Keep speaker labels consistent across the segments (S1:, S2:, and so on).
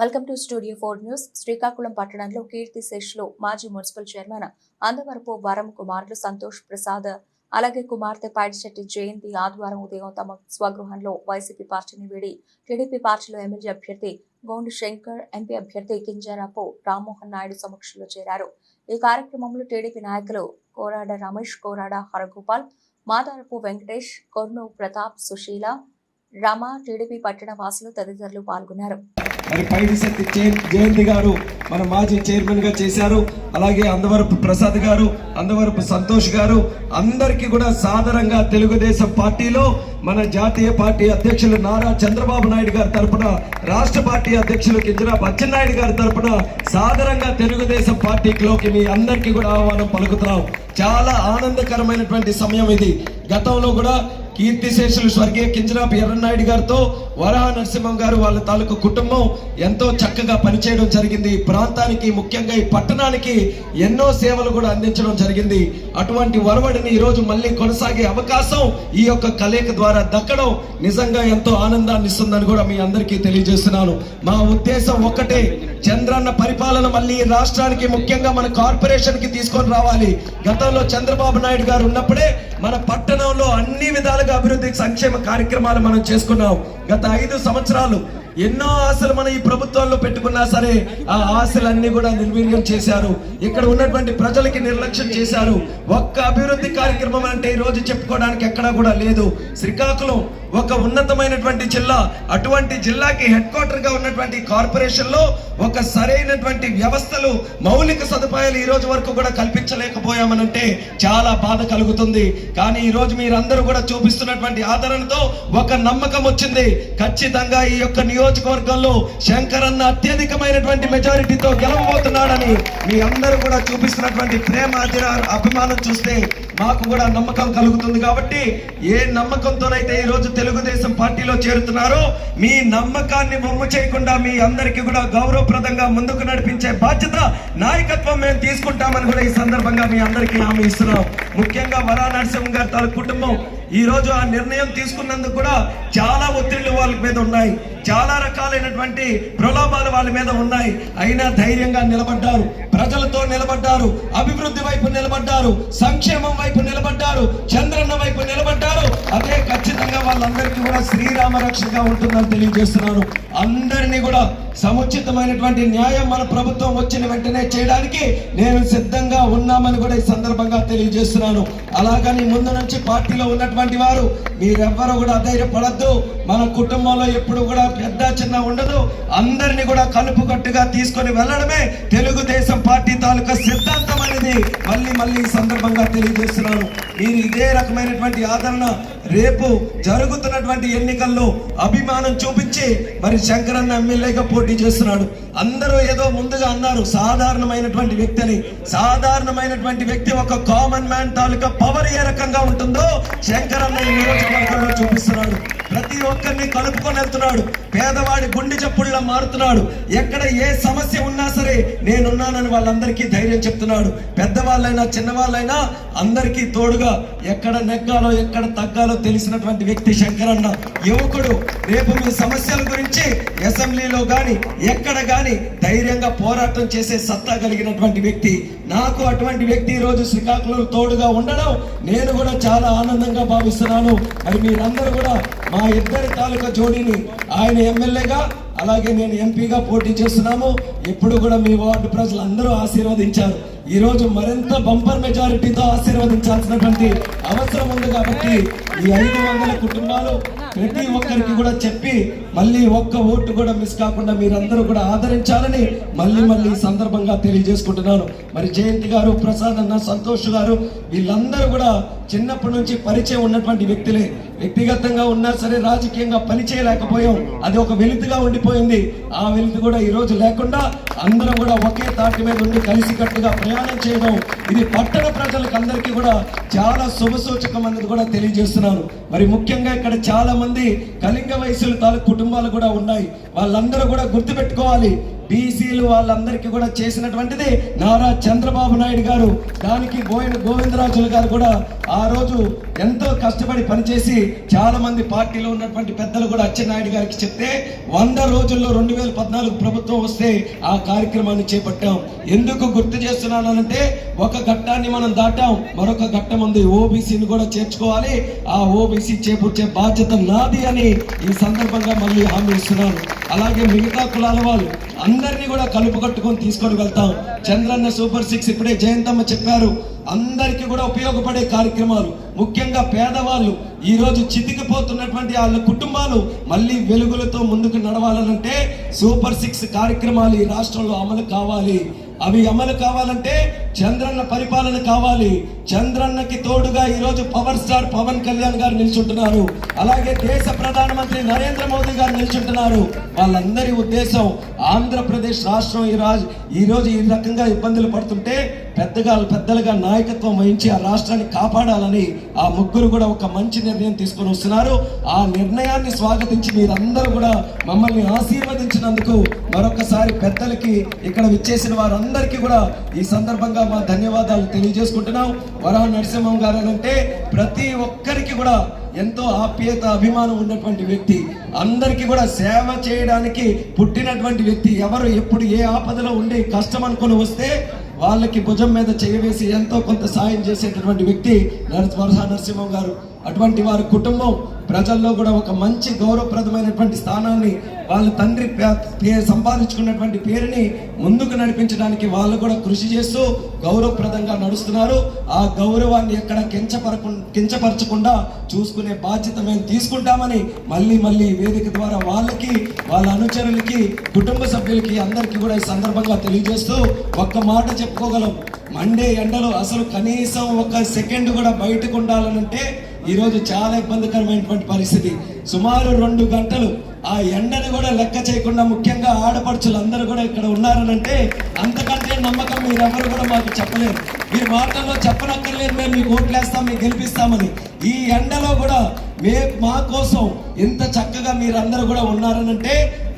S1: Welcome to studio four news. Srikakulam పట్టణంలో కీర్తి శేషులు మాజీ మున్సిపల్ చైర్మన్ అందవరపు వరం కుమారులు సంతోష్ ప్రసాద్ అలాగే కుమార్తె పైడిశెట్టి జయంతి ఆదివారం ఉదయం తమ స్వగృహంలో వైసీపీ పార్టీని వీడి టీడీపీ పార్టీలో ఎమ్మెల్యే అభ్యర్థి గోండు శంకర్ ఎంపీ అభ్యర్థి కింజరాపు రామ్మోహన్ నాయుడు సమక్షంలో చేరారు. ఈ కార్యక్రమంలో టీడీపీ నాయకులు కోరాడ రమేష్ కోరాడ హరగోపాల్ మాదారపు వెంకటేష్ కొర్ను ప్రతాప్ సుశీల రమ టీడీపీ పట్టణ వాసులు తదితరులు పాల్గొన్నారు.
S2: మరి పైడిశెట్టి జయంతి గారు మన మాజీ చైర్మన్గా చేశారు. అలాగే అందవరపు ప్రసాద్ గారు అందవరపు సంతోష్ గారు అందరికీ కూడా సాధారణంగా తెలుగుదేశం పార్టీలో మన జాతీయ పార్టీ అధ్యక్షులు నారా చంద్రబాబు నాయుడు గారి తరపున రాష్ట్ర పార్టీ అధ్యక్షులు కింజరా అచ్చెన్నాయుడు గారి తరపున సాధారణంగా తెలుగుదేశం పార్టీలోకి మీ అందరికీ కూడా ఆహ్వానం పలుకుతున్నాం. చాలా ఆనందకరమైనటువంటి సమయం ఇది. గతంలో కూడా కీర్తిశేషులు స్వర్గీయ కింజరాపు ఎర్రనాయుడు గారితో వరాహ నరసింహం గారు వాళ్ళ తాలూకు కుటుంబం ఎంతో చక్కగా పనిచేయడం జరిగింది. ఈ ప్రాంతానికి ముఖ్యంగా ఈ పట్టణానికి ఎన్నో సేవలు కూడా అందించడం జరిగింది. అటువంటి వరవడిని ఈ రోజు మళ్ళీ కొనసాగే అవకాశం ఈ యొక్క కలయిక ద్వారా దక్కడం నిజంగా ఎంతో ఆనందాన్ని ఇస్తుందని కూడా మీ అందరికీ తెలియజేస్తున్నాను. మా ఉద్దేశం ఒక్కటే చంద్రన్న పరిపాలన మళ్ళీ రాష్ట్రానికి ముఖ్యంగా మన కార్పొరేషన్కి తీసుకొని రావాలి. గతంలో చంద్రబాబు నాయుడు గారు ఉన్నప్పుడే మన పట్టణంలో అన్ని విధాలుగా అభివృద్ధి సంక్షేమ కార్యక్రమాలు మనం చేసుకున్నాం. గత ఐదు సంవత్సరాలు ఎన్నో ఆశలు మనం ఈ ప్రభుత్వంలో పెట్టుకున్నా సరే ఆ ఆశలన్నీ కూడా నిర్వీర్యం చేశారు. ఇక్కడ ఉన్నటువంటి ప్రజలకి నిర్లక్ష్యం చేశారు. ఒక్క అభివృద్ధి కార్యక్రమం అంటే ఈ రోజు చెప్పుకోవడానికి ఎక్కడా కూడా లేదు. శ్రీకాకుళం ఒక ఉన్నతమైనటువంటి జిల్లా అటువంటి జిల్లాకి హెడ్ క్వార్టర్గా ఉన్నటువంటి కార్పొరేషన్లో ఒక సరైనటువంటి వ్యవస్థలు మౌలిక సదుపాయాలు ఈ రోజు వరకు కూడా కల్పించలేకపోయామనంటే చాలా బాధ కలుగుతుంది. కానీ ఈ రోజు మీరందరూ కూడా చూపిస్తున్నటువంటి ఆదరణతో ఒక నమ్మకం వచ్చింది. ఖచ్చితంగా ఈ యొక్క నియోజకవర్గంలో శంకరన్న అత్యధికమైనటువంటి మెజారిటీతో గెలవబోతున్నాడని మీ అందరూ కూడా చూపిస్తున్నటువంటి ప్రేమ అభిమానం చూస్తే మాకు కూడా నమ్మకం కలుగుతుంది కాబట్టి ఏ నమ్మకంతోనైతే ఈ తెలుగుదేశం పార్టీలో చేరుతున్నారో మీ నమ్మకాన్ని బొమ్మ చేయకుండా మీ అందరికీ కూడా గౌరవప్రదంగా ముందుకు నడిపించే బాధ్యత నాయకత్వం మేము తీసుకుంటామని కూడా ఈ సందర్భంగా మీ అందరికీ హామీ ఇస్తున్నాం. ముఖ్యంగా వరా నరసింహ గారి తాలూకు కుటుంబం ఈ రోజు ఆ నిర్ణయం తీసుకున్నందుకు కూడా చాలా ఒత్తిళ్ళు వాళ్ళ మీద ఉన్నాయి. చాలా రకాలైనటువంటి ప్రలోభాలు వాళ్ళ మీద ఉన్నాయి. అయినా ధైర్యంగా నిలబడ్డారు. ప్రజలతో నిలబడ్డారు. అభివృద్ధి వైపు నిలబడ్డారు. సంక్షేమం వైపు నిలబడ్డారు. చంద్రన్న వైపు నిలబడ్డారు. అదే ఖచ్చితంగా వాళ్ళందరికీ కూడా శ్రీరామ రక్షగా ఉంటుందని తెలియజేస్తున్నాను. అందరినీ కూడా సముచితమైనటువంటి న్యాయం మన ప్రభుత్వం వచ్చిన వెంటనే చేయడానికి నేను సిద్ధంగా ఉన్నామని కూడా ఈ సందర్భంగా తెలియజేస్తున్నాను. అలాగని ముందు నుంచి పార్టీలో ఉన్నటువంటి వారు మీరెవ్వరూ కూడా అధైర్యపడద్దు. మన కుటుంబంలో ఎప్పుడు కూడా పెద్ద చిన్న ఉండదు. అందరినీ కూడా కలుపుకట్టుగా తీసుకొని వెళ్ళడమే తెలుగుదేశం పార్టీ తాలూకా సిద్ధాంతం అనేది మళ్ళీ మళ్ళీ ఈ సందర్భంగా తెలియజేస్తున్నాను. మీరు ఇదే రకమైనటువంటి ఆదరణ రేపు జరుగుతున్నటువంటి ఎన్నికల్లో అభిమానం చూపించి మరి శంకరన్న ఎమ్మెల్యేగా పోటీ చేస్తున్నాడు. అందరూ ఏదో ముందుగా అన్నారు. సాధారణమైనటువంటి వ్యక్తి అని సాధారణమైనటువంటి వ్యక్తి ఒక కామన్ మ్యాన్ తాలూకా పవర్ ఏ రకంగా ఉంటుందో శంకరన్న ఈ నియోజకవర్గంలో చూపిస్తున్నాడు. ప్రతి ఒక్కరిని కలుపుకొని వెళ్తున్నాడు. పేదవాడి గుండె చప్పుడులా మారుతున్నాడు. ఎక్కడ ఏ సమస్య ఉన్నా సరే నేనున్నానని వాళ్ళందరికీ ధైర్యం చెప్తున్నాడు. పెద్దవాళ్ళైనా చిన్నవాళ్ళైనా అందరికీ తోడుగా ఎక్కడ నెగ్గాలో ఎక్కడ తగ్గాలో తెలిసినటువంటి వ్యక్తి శంకరన్న యువకుడు. రేపు మీ సమస్యల గురించి అసెంబ్లీలో కానీ ఎక్కడ కానీ ధైర్యంగా పోరాటం చేసే సత్తా కలిగినటువంటి వ్యక్తి. నాకు అటువంటి వ్యక్తి ఈరోజు రోజు శ్రీకాకుళం తోడుగా ఉండడం నేను కూడా చాలా ఆనందంగా భావిస్తున్నాను. మరి మీరందరూ కూడా మా ఇద్దరి తాలూకా జోడీని ఆయన ఎమ్మెల్యేగా అలాగే నేను ఎంపీగా పోటీ చేస్తున్నాము. ఎప్పుడు కూడా మీ వార్డు ప్రజలు అందరూ ఆశీర్వదించారు. ఈరోజు మరింత బంపర్ మెజారిటీతో ఆశీర్వదించాల్సినటువంటి అవసరం ఉంది కాబట్టి ఈ ఐదు వందల కుటుంబాలు ప్రతి ఒక్కరికి కూడా చెప్పి మళ్ళీ ఒక్క ఓటు కూడా మిస్ కాకుండా మీరందరూ కూడా ఆదరించాలని మళ్ళీ మళ్ళీ సందర్భంగా తెలియజేసుకుంటున్నాను. మరి జయంతి గారు ప్రసాద్ అన్న సంతోష్ గారు వీళ్ళందరూ కూడా చిన్నప్పటి నుంచి పరిచయం ఉన్నటువంటి వ్యక్తులే. వ్యక్తిగతంగా ఉన్నా సరే రాజకీయంగా పనిచేయలేకపోయాం. అది ఒక వెలుతుగా ఉండిపోయింది. ఆ వెలుతు కూడా ఈ రోజు లేకుండా అందరం కూడా ఒకే తాటి మీద ఉండి కలిసికట్టుగా ప్రయాణం చేయడం. ఇది పట్టణ ప్రజలకు అందరికీ కూడా చాలా శుభసూచకం అనేది కూడా తెలియజేస్తున్నాను. మరి ముఖ్యంగా ఇక్కడ చాలా మంది కళింగ వయసులు తాలూకు కుటుంబాలు కూడా ఉన్నాయి. వాళ్ళందరూ కూడా గుర్తుపెట్టుకోవాలి. బీసీలు వాళ్ళందరికీ కూడా చేసినటువంటిది నారా చంద్రబాబు నాయుడు గారు దానికి బోయిన గోవిందరాజులు గారు కూడా ఆ రోజు ఎంతో కష్టపడి పనిచేసి చాలా మంది పార్టీలో ఉన్నటువంటి పెద్దలు కూడా అచ్చెన్నాయుడు గారికి చెప్తే వంద రోజుల్లో రెండు వేల పద్నాలుగు ప్రభుత్వం వస్తే ఆ కార్యక్రమాన్ని చేపట్టాం. ఎందుకు గుర్తు చేస్తున్నానంటే ఒక ఘట్టాన్ని మనం దాటాం మరొక ఘట్టం ఉంది. ఓబీసీని కూడా చేర్చుకోవాలి. ఆ ఓబీసీ చేపూర్చే బాధ్యత నాది అని ఈ సందర్భంగా మళ్ళీ హామీ ఇస్తున్నాను. అలాగే మిగతా కులాల వాళ్ళు అందరినీ కూడా కలుపు కట్టుకొని తీసుకొని వెళ్తాం. చంద్రన్న సూపర్ సిక్స్ ఇప్పుడే జయంతమ్మ చెప్పారు. అందరికీ కూడా ఉపయోగపడే కార్యక్రమాలు. ముఖ్యంగా పేదవాళ్ళు ఈరోజు చితికిపోతున్నటువంటి వాళ్ళ కుటుంబాలు మళ్ళీ వెలుగులతో ముందుకు నడవాలనంటే సూపర్ సిక్స్ కార్యక్రమాలు ఈ రాష్ట్రంలో అమలు కావాలి. అవి అమలు కావాలంటే చంద్రన్న పరిపాలన కావాలి. చంద్రన్నకి తోడుగా ఈరోజు పవర్ స్టార్ పవన్ కళ్యాణ్ గారు నిల్చుంటున్నారు. అలాగే దేశ ప్రధానమంత్రి నరేంద్ర మోదీ గారు నిల్చుంటున్నారు. వాళ్ళందరి ఉద్దేశం ఆంధ్రప్రదేశ్ రాష్ట్రం ఈ రాజు ఈ ఈ రకంగా ఇబ్బందులు పడుతుంటే పెద్దగా పెద్దలుగా నాయకత్వం వహించి ఆ రాష్ట్రాన్ని కాపాడాలని ఆ ముగ్గురు కూడా ఒక మంచి నిర్ణయం తీసుకొని వస్తున్నారు. ఆ నిర్ణయాన్ని స్వాగతించి మీరందరూ కూడా మమ్మల్ని ఆశీర్వదించినందుకు మరొకసారి పెద్దలకి ఇక్కడ విచ్చేసిన వారందరికీ కూడా ఈ సందర్భంగా మా ధన్యవాదాలు తెలియజేసుకుంటున్నాం. వరహ నరసింహం గారు అని అంటే ప్రతి ఒక్కరికి కూడా ఎంతో ఆప్యాయత అభిమానం ఉన్నటువంటి వ్యక్తి. అందరికీ కూడా సేవ చేయడానికి పుట్టినటువంటి వ్యక్తి. ఎవరు ఎప్పుడు ఏ ఆపదలో ఉండి కష్టం అనుకొని వస్తే వాళ్ళకి భుజం మీద చేయవేసి ఎంతో కొంత సాయం చేసేటటువంటి వ్యక్తి నరస్ నరసింహం గారు. అటువంటి వారి కుటుంబం ప్రజల్లో కూడా ఒక మంచి గౌరవప్రదమైనటువంటి స్థానాన్ని వాళ్ళ తండ్రి సంపాదించుకున్నటువంటి పేరుని ముందుకు నడిపించడానికి వాళ్ళు కూడా కృషి చేస్తూ గౌరవప్రదంగా నడుస్తున్నారు. ఆ గౌరవాన్ని ఎక్కడ కించపరకు కించపరచకుండా చూసుకునే బాధ్యత మేము తీసుకుంటామని మళ్ళీ మళ్ళీ వేదిక ద్వారా వాళ్ళకి వాళ్ళ అనుచరులకి కుటుంబ సభ్యులకి అందరికీ కూడా ఈ సందర్భంగా తెలియజేస్తూ ఒక్క మాట చెప్పుకోగలం. మండే ఎండలో అసలు కనీసం ఒక సెకండ్ కూడా బయటకు ఉండాలనంటే ఈరోజు చాలా ఇబ్బందికరమైనటువంటి పరిస్థితి. సుమారు రెండు గంటలు ఆ ఎండని కూడా లెక్క చేయకుండా ముఖ్యంగా ఆడపడుచులు అందరూ కూడా ఇక్కడ ఉన్నారనంటే అంతకంటే నమ్మకం మీరెవరు కూడా మాకు చెప్పలేరు. మీరు మాటల్లో చెప్పనక్కర్లేదు మేము మీకు ఓట్లేస్తాం మీకు గెలిపిస్తామని. ఈ ఎండలో కూడా మే మా కోసం ఇంత చక్కగా మీరందరూ కూడా ఉన్నారనంటే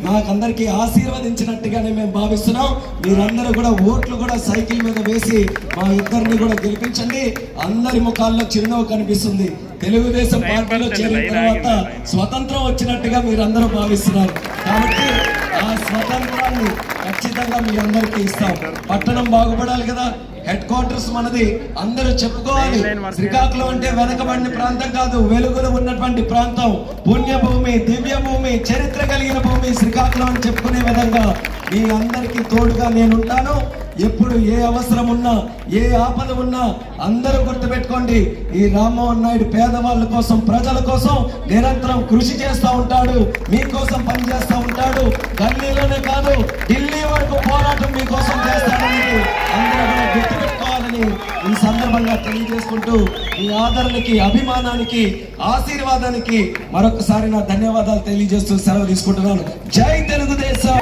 S2: మాకందరికీ ఆశీర్వదించినట్టుగానే మేము భావిస్తున్నాం. మీరందరూ కూడా ఓట్లు కూడా సైకిల్ మీద వేసి మా ఇద్దరిని కూడా గెలిపించండి. అందరి ముఖాల్లో చిరునవ్వు కనిపిస్తుంది. తెలుగుదేశం పార్టీలో చేరిన తర్వాత స్వతంత్రం వచ్చినట్టుగా మీరందరూ భావిస్తున్నారు. కాబట్టి ఆ స్వతంత్రాన్ని ఖచ్చితంగా మీ అందరికీ ఇస్తాం. పట్టణం బాగుపడాలి కదా. హెడ్ క్వార్టర్స్ మనది అందరూ చెప్పుకోవాలి. శ్రీకాకుళం అంటే వెనకబడిన ప్రాంతం కాదు. వెలుగులు ఉన్నటువంటి ప్రాంతం. పుణ్యభూమి దివ్య భూమి చరిత్ర కలిగిన భూమి శ్రీకాకుళం అని చెప్పుకునే విధంగా మీ అందరికీ తోడుగా నేను ఎప్పుడు ఏ అవసరం ఉన్నా ఏ ఆపద ఉన్నా అందరూ గుర్తుపెట్టుకోండి ఈ రామ్మోహన్ నాయుడు పేదవాళ్ళ కోసం ప్రజల కోసం నిరంతరం కృషి చేస్తూ ఉంటాడు మీకోసం పనిచేస్తూ ఉంటాడు. గల్లీలోనే కాదు ఢిల్లీ వరకు పోరాటం మీకోసం చేస్తాడని అందరూ కూడా గుర్తుపెట్టుకోవాలని ఈ సందర్భంగా తెలియజేసుకుంటూ ఈ ఆదరణకి అభిమానానికి ఆశీర్వాదానికి మరొకసారి నా ధన్యవాదాలు తెలియజేస్తూ సెలవు తీసుకుంటున్నాను. జై తెలుగుదేశం!